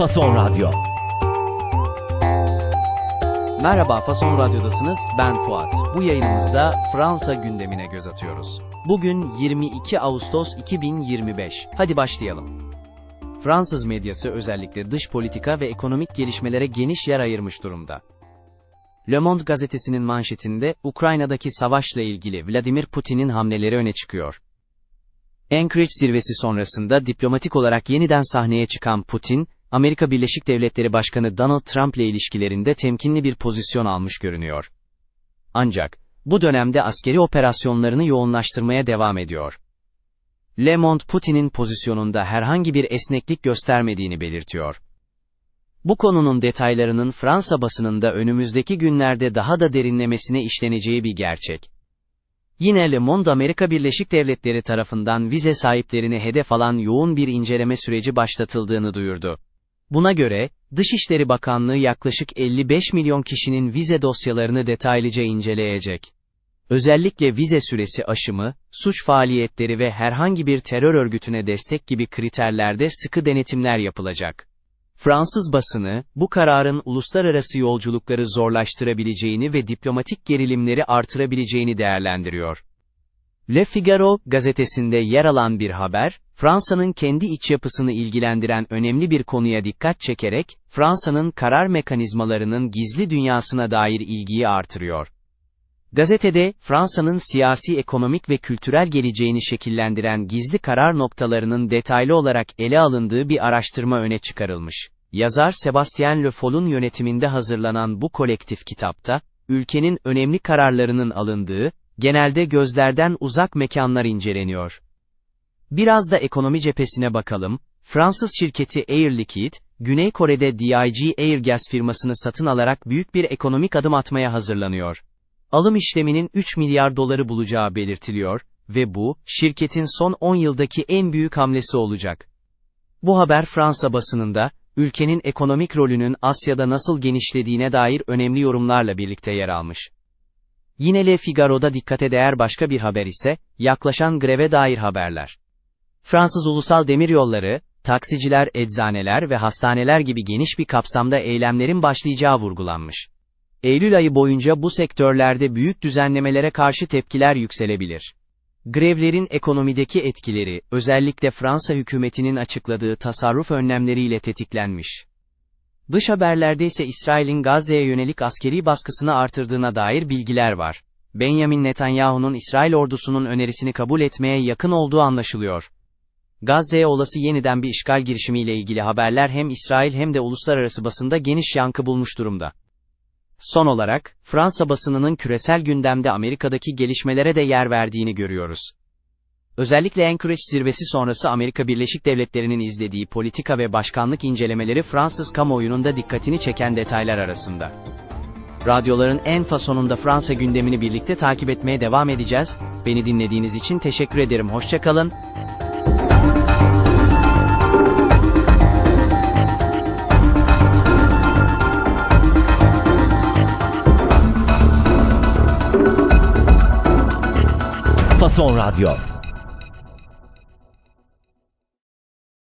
Fason Radyo. Merhaba Fason Radyo'dasınız, ben Fuat. Bu yayınımızda Fransa gündemine göz atıyoruz. Bugün 22 Ağustos 2025. Hadi başlayalım. Fransız medyası özellikle dış politika ve ekonomik gelişmelere geniş yer ayırmış durumda. Le Monde gazetesinin manşetinde Ukrayna'daki savaşla ilgili Vladimir Putin'in hamleleri öne çıkıyor. Anchorage zirvesi sonrasında diplomatik olarak yeniden sahneye çıkan Putin, Amerika Birleşik Devletleri Başkanı Donald Trump ile ilişkilerinde temkinli bir pozisyon almış görünüyor. Ancak, bu dönemde askeri operasyonlarını yoğunlaştırmaya devam ediyor. Le Monde Putin'in pozisyonunda herhangi bir esneklik göstermediğini belirtiyor. Bu konunun detaylarının Fransa basınında önümüzdeki günlerde daha da derinlemesine işleneceği bir gerçek. Yine Le Monde Amerika Birleşik Devletleri tarafından vize sahiplerini hedef alan yoğun bir inceleme süreci başlatıldığını duyurdu. Buna göre, Dışişleri Bakanlığı yaklaşık 55 milyon kişinin vize dosyalarını detaylıca inceleyecek. Özellikle vize süresi aşımı, suç faaliyetleri ve herhangi bir terör örgütüne destek gibi kriterlerde sıkı denetimler yapılacak. Fransız basını, bu kararın uluslararası yolculukları zorlaştırabileceğini ve diplomatik gerilimleri artırabileceğini değerlendiriyor. Le Figaro gazetesinde yer alan bir haber, Fransa'nın kendi iç yapısını ilgilendiren önemli bir konuya dikkat çekerek, Fransa'nın karar mekanizmalarının gizli dünyasına dair ilgiyi artırıyor. Gazetede, Fransa'nın siyasi, ekonomik ve kültürel geleceğini şekillendiren gizli karar noktalarının detaylı olarak ele alındığı bir araştırma öne çıkarılmış. Yazar Sebastien Le Foll'un yönetiminde hazırlanan bu kolektif kitapta, ülkenin önemli kararlarının alındığı, genelde gözlerden uzak mekanlar inceleniyor. Biraz da ekonomi cephesine bakalım. Fransız şirketi Air Liquide, Güney Kore'de DIG Airgas firmasını satın alarak büyük bir ekonomik adım atmaya hazırlanıyor. Alım işleminin 3 milyar doları bulacağı belirtiliyor ve bu, şirketin son 10 yıldaki en büyük hamlesi olacak. Bu haber Fransa basınında, ülkenin ekonomik rolünün Asya'da nasıl genişlediğine dair önemli yorumlarla birlikte yer almış. Yine Le Figaro'da dikkate değer başka bir haber ise, yaklaşan greve dair haberler. Fransız Ulusal Demiryolları, taksiciler, eczaneler ve hastaneler gibi geniş bir kapsamda eylemlerin başlayacağı vurgulanmış. Eylül ayı boyunca bu sektörlerde büyük düzenlemelere karşı tepkiler yükselebilir. Grevlerin ekonomideki etkileri, özellikle Fransa hükümetinin açıkladığı tasarruf önlemleriyle tetiklenmiş. Dış haberlerde ise İsrail'in Gazze'ye yönelik askeri baskısını artırdığına dair bilgiler var. Benjamin Netanyahu'nun İsrail ordusunun önerisini kabul etmeye yakın olduğu anlaşılıyor. Gazze'ye olası yeniden bir işgal girişimiyle ilgili haberler hem İsrail hem de uluslararası basında geniş yankı bulmuş durumda. Son olarak, Fransa basınının küresel gündemde Amerika'daki gelişmelere de yer verdiğini görüyoruz. Özellikle Anchorage zirvesi sonrası Amerika Birleşik Devletleri'nin izlediği politika ve başkanlık incelemeleri Fransız kamuoyunun da dikkatini çeken detaylar arasında. Radyoların en fasonunda Fransa gündemini birlikte takip etmeye devam edeceğiz. Beni dinlediğiniz için teşekkür ederim. Hoşçakalın. Fason Radyo.